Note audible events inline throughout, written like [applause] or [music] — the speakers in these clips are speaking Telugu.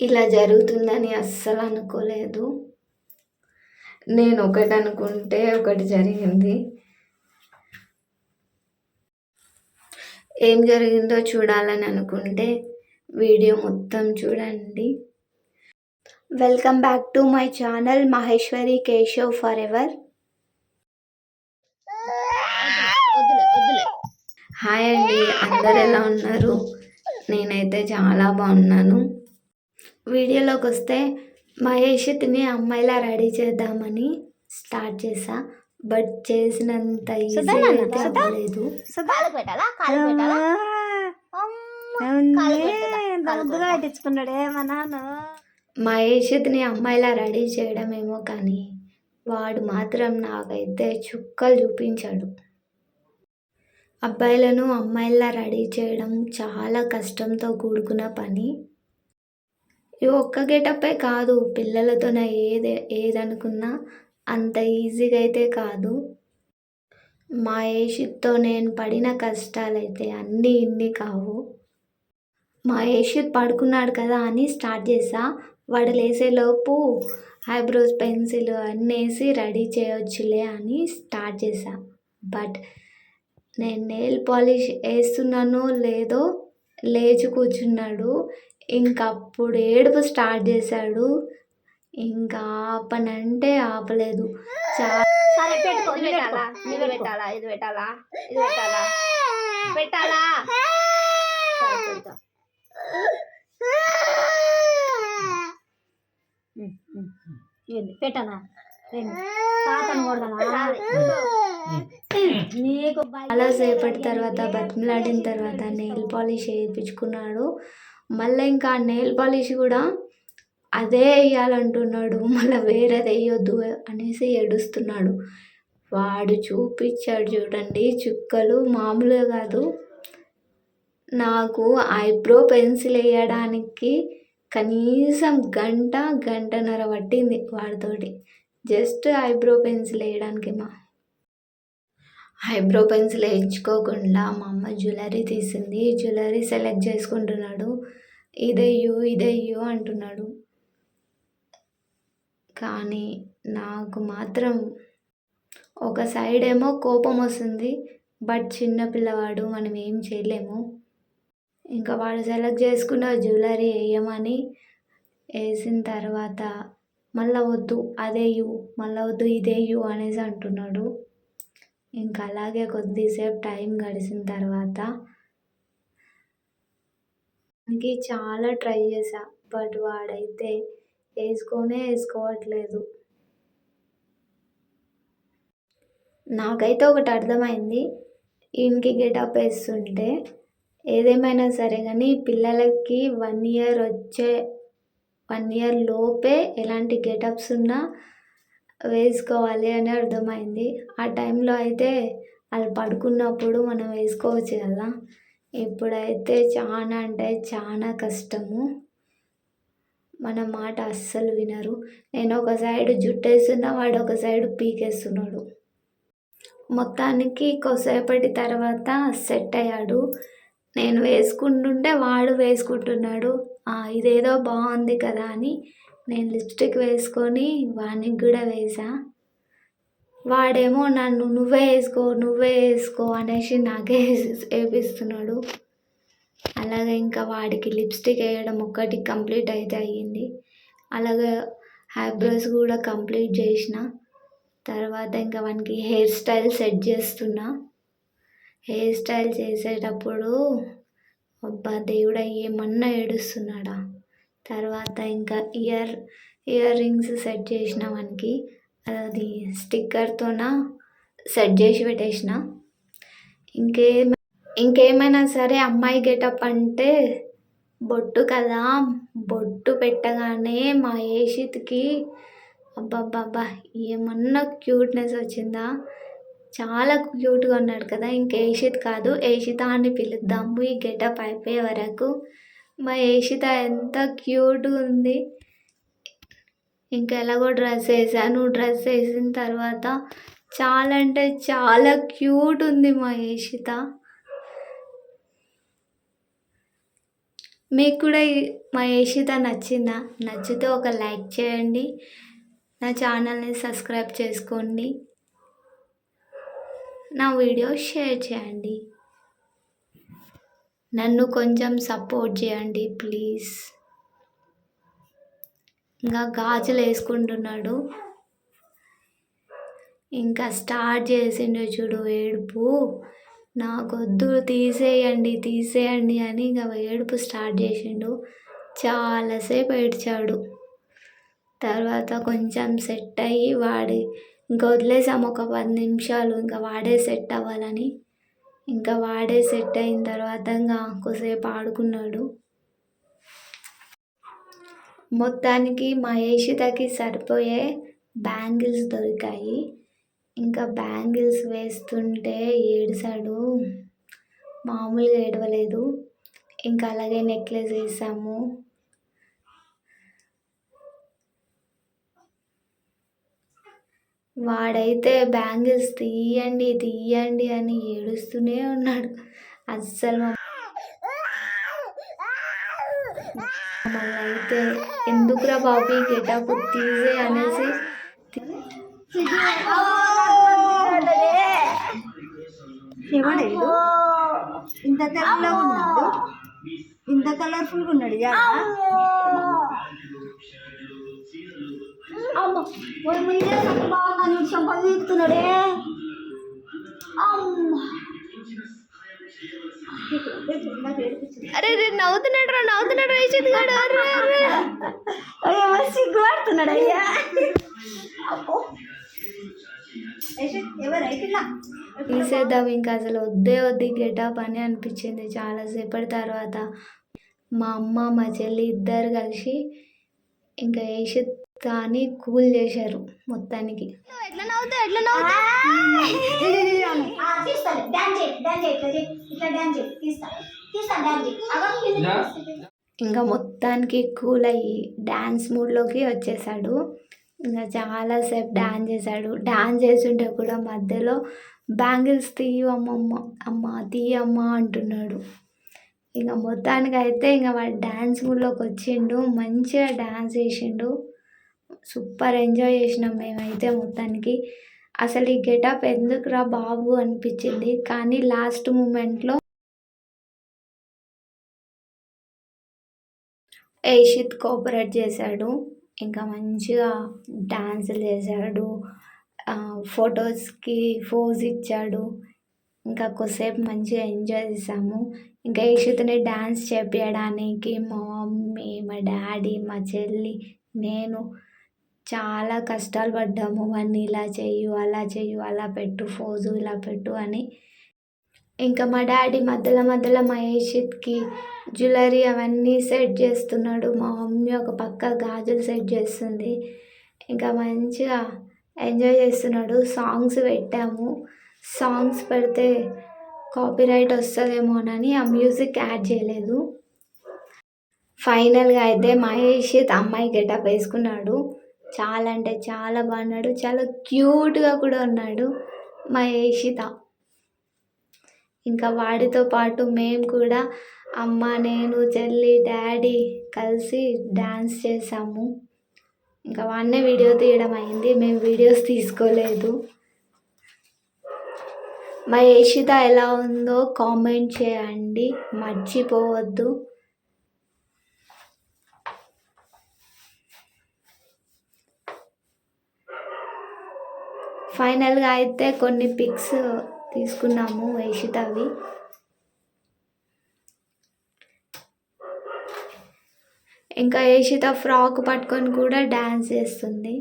ఇలా జరుగుతుందని అస్సలు అనుకోలేదు. నేను ఒకటి అనుకుంటే ఒకటి జరిగింది. ఏం జరిగిందో చూడాలని అనుకుంటే వీడియో మొత్తం చూడండి. Welcome back to my channel Maheshwari Keshav forever hi అండి అందరు ఎలా ఉన్నారు? నేనైతే చాలా బాగున్నాను. వీడియోలోకి వస్తే మహేష్ని అమ్మాయిలా రెడీ చేద్దామని స్టార్ట్ చేసా బట్ చేసినంత ఈజీ అయితే అవ్వలేదు. కాలు పెట్టాలా? కాలు పెట్టాలా? కాలు పెట్టాలా? కాలు ముద్దుగా పెట్టించుకున్నాడే మా నాన్న. మహేష్ని అమ్మాయిలా రెడీ చేయడమేమో కానీ వాడు మాత్రం నాకైతే చుక్కలు చూపించాడు. అబ్బాయిలను అమ్మాయిలా రెడీ చేయడం చాలా కష్టంతో కూడుకున్న పని. ఇవి ఒక్క గెటప్పే కాదు పిల్లలతోన ఏది ఏదనుకున్నా అంత ఈజీగా అయితే కాదు. మా ఏషిత్తో నేను పడిన కష్టాలైతే అన్నీ ఇన్ని కావు. మా ఏషిత్ పడుకున్నాడు కదా అని స్టార్ట్ చేసా. వాడు లేసేలోపు ఐబ్రోస్ పెన్సిల్ అన్నీ వేసి రెడీ చేయొచ్చులే అని స్టార్ట్ చేసా. బట్ నేను నెయిల్ పాలిష్ వేస్తున్నానో లేదో లేచి కూర్చున్నాడు. ఇంకా అప్పుడు ఏడుపు స్టార్ట్ చేశాడు. ఇంకా ఆపనంటే ఆపలేదు. చాలా సరే పెట్టుకో ఇది పెట్టాలా? ఇది పెట్టాలా? ఇది పెట్టాలా? ఇది పెట్టాలా? పెట్టాలా? సరే, పెడతా. ఏంది? పెట్టనా? ఏంది? తాతను కొడదానా నీకు బయ- చాలా సేపటి తర్వాత బతిమలాడిన తర్వాత నెయిల్ పాలిష్ వేయించుకున్నాడు మళ్ళీ ఇంకా నెయిల్ పాలిష్ కూడా అదే వేయాలంటున్నాడు. మళ్ళీ వేరేది వేయొద్దు అనేసి ఏడుస్తున్నాడు. వాడు చూపించాడు చూడండి చుక్కలు మామూలుగా కాదు. నాకు ఐబ్రో పెన్సిల్ వేయడానికి కనీసం గంట గంటన్నర పట్టింది వాడితోటి. జస్ట్ ఐబ్రో పెన్సిల్ వేయడానికి మా ఐబ్రో పెన్సిల్ వేయించుకోకుండా మా అమ్మ జ్యువెలరీ తీసింది. జ్యువెలరీ సెలెక్ట్ చేసుకుంటున్నాడు. ఇదయ్యు ఇదయ్యు అంటున్నాడు. కానీ నాకు మాత్రం ఒక సైడ్ ఏమో కోపం వస్తుంది. బట్ చిన్న పిల్లవాడు మనం ఏం చేయలేము. ఇంకా వాడు సెలెక్ట్ చేసుకున్న జ్యువెలరీ వేయమని వేసిన తర్వాత మళ్ళీ వద్దు అదేయు మళ్ళీ వద్దు ఇదేయు అనేసి అంటున్నాడు. ఇంకా అలాగే కొద్దిసేపు టైం గడిచిన తర్వాత దానికి చాలా ట్రై చేశా బట్ వాడైతే వేసుకొనే వేసుకోవట్లేదు. నాకైతే ఒకటి అర్థమైంది ఈయనకి గెటప్ వేస్తుంటే ఏదేమైనా సరే కానీ పిల్లలకి వన్ ఇయర్ వచ్చే వన్ ఇయర్ లోపే ఎలాంటి గెటప్స్ ఉన్నా వేసుకోవాలి అని అర్థమైంది. ఆ టైంలో అయితే వాళ్ళు పడుకున్నప్పుడు మనం వేసుకోవచ్చు కదా. ఇప్పుడైతే చాలా అంటే చాలా కష్టము. మన మాట అస్సలు వినరు. నేను ఒక సైడ్ జుట్టేస్తున్నా వాడు ఒక సైడ్ పీకేస్తున్నాడు. మొత్తానికి కొద్దిసేపటి తర్వాత సెట్ అయ్యాడు. నేను వేసుకుంటుంటే వాడు వేసుకుంటున్నాడు. ఇదేదో బాగుంది కదా అని నేను లిప్స్టిక్ వేసుకొని వానికి కూడా వేసా. వాడేమో నన్ను నువ్వే వేసుకో నువ్వే వేసుకో అనేసి నాకే [laughs] వేపిస్తున్నాడు అలాగే ఇంకా వాడికి లిప్స్టిక్ వేయడం ఒక్కటి కంప్లీట్ అయితే అయ్యింది. అలాగే ఐబ్రోస్ కూడా కంప్లీట్ చేసిన. తర్వాత ఇంకా వానికి హెయిర్ స్టైల్ సెట్ చేస్తున్నా. హెయిర్ స్టైల్ చేసేటప్పుడు అబ్బా దేవుడా ఏమన్నా ఏడుస్తున్నాడా? తర్వాత ఇంకా ఇయర్ ఇయర్ రింగ్స్ సెట్ చేసిన వానికి అది స్టిక్కర్తోన సెట్ చేసి పెట్టేసిన. ఇంకేం ఇంకేమైనా సరే అమ్మాయి గెటప్ అంటే బొట్టు కదా. బొట్టు పెట్టగానే మా ఏషిత్కి అబ్బబ్బబ్బా ఏమన్నా క్యూట్నెస్ వచ్చిందా? చాలా క్యూట్గా ఉన్నాడు కదా. ఇంక ఏషిత్ కాదు ఏషిత అని పిలుద్దాము. ఈ గెటప్ అయిపోయే వరకు మా ఏషిత ఎంత క్యూట్గా ఉంది. ఇంకా ఎలాగో డ్రెస్ వేసాను డ్రెస్ వేసిన తర్వాత చాలా అంటే చాలా క్యూట్ ఉంది మా ఏషిత మీకు కూడా మా యషిత నచ్చిందా? నచ్చితే ఒక లైక్ చేయండి. నా ఛానల్ని సబ్స్క్రైబ్ చేసుకోండి. నా వీడియో షేర్ చేయండి. నన్ను కొంచెం సపోర్ట్ చేయండి ప్లీజ్. ఇంకా గాజులు వేసుకుంటున్నాడు. ఇంకా స్టార్ట్ చేసిండు చూడు ఏడుపు. నాకొద్దు తీసేయండి తీసేయండి అని ఇంకా ఏడుపు స్టార్ట్ చేసిండు. చాలాసేపు ఏడ్చాడు. తర్వాత కొంచెం సెట్ అయ్యి వాడి ఇంకా వదిలేసాము ఒక పది నిమిషాలు ఇంకా వాడే సెట్ అవ్వాలని. ఇంకా వాడే సెట్ అయిన తర్వాత ఇంకా కొద్దిసేపు ఆడుకున్నాడు. మొత్తానికి మా ఏషితకి సరిపోయే బ్యాంగిల్స్ దొరికాయి. ఇంకా బ్యాంగిల్స్ వేస్తుంటే ఏడిసాడు మామూలుగా ఏడవలేదు. ఇంకా అలాగే నెక్లెస్ వేసాము. వాడైతే బ్యాంగిల్స్ తీయండి తీయండి అని ఏడుస్తూనే ఉన్నాడు. అస్సలు మమ్మల్ని అయితే ఎందుకురా బాబు ఈ గెటప్ తీసే అనేసి ఇంత తెల్లగా ఉన్నాడు? ఇంత కలర్ఫుల్గా ఉన్నాడు అమ్మ వాడు మీదే నాకు బాగా అరే రే నవ్వుతున్నాడు రా నవ్వుతున్నాడు రైషిత్ గాడు. అయ్యో. సిగ్గుపడుతున్నాడు తీసేద్దాం ఇంకా అసలు వద్దే వద్దు గెటప్ అని అనిపించింది చాలాసేపటి తర్వాత. మా అమ్మ మా చెల్లి ఇద్దరు కలిసి ఇంకా యశితాని కూల్ చేశారు మొత్తానికి. ఎట్లా ఎట్లా ఇంకా మొత్తానికి కూల్ అయ్యి డ్యాన్స్ మూడ్లోకి వచ్చేసాడు. ఇంకా చాలాసేపు డ్యాన్స్ చేశాడు. డ్యాన్స్ చేస్తుంటే కూడా మధ్యలో బ్యాంగిల్స్ తీయమ్మమ్మ అమ్మ తీయమ్మ అంటున్నాడు. ఇంకా మొత్తానికి అయితే ఇంకా వాడు డ్యాన్స్ మూడ్లోకి వచ్చిండు. మంచిగా డ్యాన్స్ చేసిండు. సూపర్ ఎంజాయ్ చేసినాం మేమైతే మొత్తానికి. అసలు ఈ గెటప్ ఎందుకురా బాబు అనిపించింది కానీ లాస్ట్ మూమెంట్లో ఏషిత్ కోఆపరేట్ చేశాడు ఇంకా మంచిగా డాన్సులు చేశాడు ఫొటోస్కి ఫోజ్ ఇచ్చాడు ఇంకా కొద్దిసేపు మంచిగా ఎంజాయ్ చేసాము ఇంకా ఏషిత్ని డ్యాన్స్ చేపించడానికి మా మమ్మీ మా డాడీ మా చెల్లి నేను చాలా కష్టాలు పడ్డాము. వాడిని ఇలా చెయ్యు అలా చెయ్యు అలా పెట్టు ఫోజు ఇలా పెట్టు అని. ఇంకా మా డాడీ మధ్యలో మధ్యలో మా జ్యువెలరీ అవన్నీ సెట్ చేస్తున్నాడు. మా మమ్మీ ఒక పక్క గాజులు సెట్ చేస్తుంది. ఇంకా మంచిగా ఎంజాయ్ చేస్తున్నాడు. సాంగ్స్ పెట్టాము. సాంగ్స్ పెడితే కాపీరైట్ వస్తుందేమోనని ఆ మ్యూజిక్ యాడ్ చేయలేదు. ఫైనల్గా అయితే మహేషిత్ అమ్మాయి గెటప్ వేసుకున్నాడు. చాలా అంటే చాలా బాగున్నాడు చాలా క్యూట్గా కూడా ఉన్నాడు. మా ఏషిత. ఇంకా వాడితో పాటు మేము కూడా అమ్మ నేను చెల్లి డాడీ కలిసి డ్యాన్స్ చేసాము. ఇంకా వాడినే వీడియో తీయడం అయింది. మేము వీడియోస్ తీసుకోలేదు. మా యషిత ఎలా ఉందో కామెంట్ చేయండి. మర్చిపోవద్దు. ఫైనల్గా అయితే కొన్ని పిక్స్ తీసుకున్నాము యషితవి ఇంకా ఏషిత ఫ్రాక్ పట్టుకొని కూడా డ్యాన్స్ చేస్తుంది.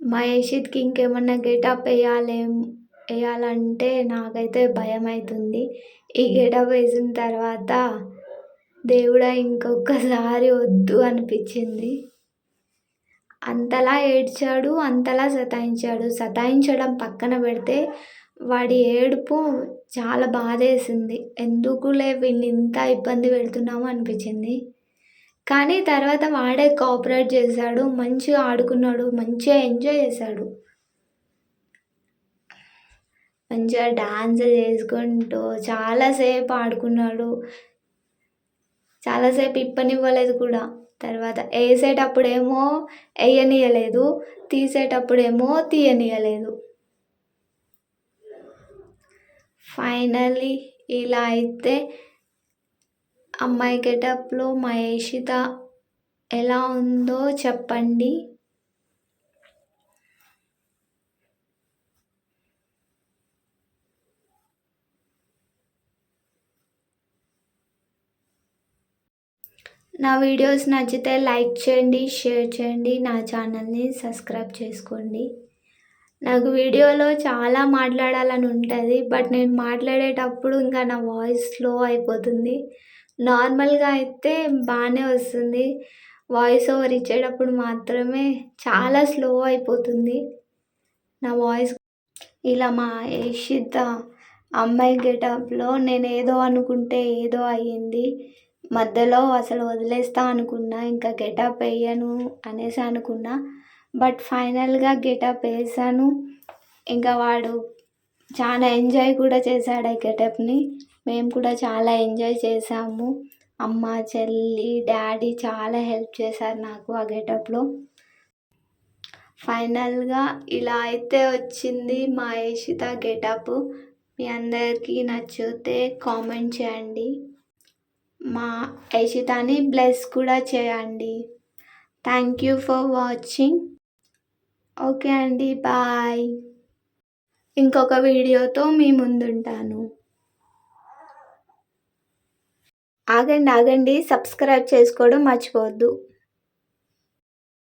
మా యషిత్కి ఇంకేమన్నా గెటప్ వేయాలేం వేయాలంటే నాకైతే భయం అవుతుంది ఈ గెటప్ వేసిన తర్వాత దేవుడా ఇంకొకసారి వద్దు అనిపించింది. అంతలా ఏడ్చాడు అంతలా సతాయించాడు. సతాయించడం పక్కన పెడితే వాడి ఏడుపు చాలా బాధేసింది. ఎందుకులే వీడిని ఇంత ఇబ్బంది పెడుతున్నాము అనిపించింది. కానీ తర్వాత వాడే కోఆపరేట్ చేశాడు మంచిగా ఆడుకున్నాడు మంచిగా ఎంజాయ్ చేశాడు. మంచిగా డాన్స్ చేసుకుంటూ చాలాసేపు ఆడుకున్నాడు. చాలాసేపు ఇప్పనివ్వలేదు కూడా. తర్వాత వేసేటప్పుడేమో వేయనియలేదు తీసేటప్పుడేమో తీయనియలేదు. ఫైనల్లీ ఇలా అయితే అమ్మాయి గెటప్లో మహేషిత ఎలా ఉందో చెప్పండి. నా వీడియోస్ నచ్చితే లైక్ చేయండి షేర్ చేయండి నా ఛానల్ని సబ్స్క్రైబ్ చేసుకోండి. నాకు వీడియోలో చాలా మాట్లాడాలని ఉంటుంది బట్ నేను మాట్లాడేటప్పుడు ఇంకా నా వాయిస్ స్లో అయిపోతుంది. నార్మల్గా అయితే బాగానే వస్తుంది. వాయిస్ ఓవర్ ఇచ్చేటప్పుడు మాత్రమే చాలా స్లో అయిపోతుంది. నా వాయిస్ ఇలా మా ఏషిత అమ్మాయి గెటప్లో నేను ఏదో అనుకుంటే ఏదో అయ్యింది. మధ్యలో అసలు వదిలేస్తా అనుకున్నా ఇంకా గెటప్ వేయను అనేసి అనుకున్నా. బట్ ఫైనల్గా గెటప్ వేసాను. ఇంకా వాడు చాలా ఎంజాయ్ కూడా చేశాడు ఆ గెటప్ని మేము కూడా చాలా ఎంజాయ్ చేసాము అమ్మ చెల్లి డాడీ చాలా హెల్ప్ చేశారు నాకు ఆ గెటప్లో ఫైనల్గా ఇలా అయితే వచ్చింది మా ఏషిత గెటప్ మీ అందరికీ నచ్చితే కామెంట్ చేయండి. మా యషితాని బ్లెస్ కూడా చేయండి. Thank you for watching okay అండి బాయ్ ఇంకొక వీడియోతో మీ ముందుంటాను. ఆగండి ఆగండి సబ్స్క్రైబ్ చేసుకోవడం మర్చిపోవద్దు.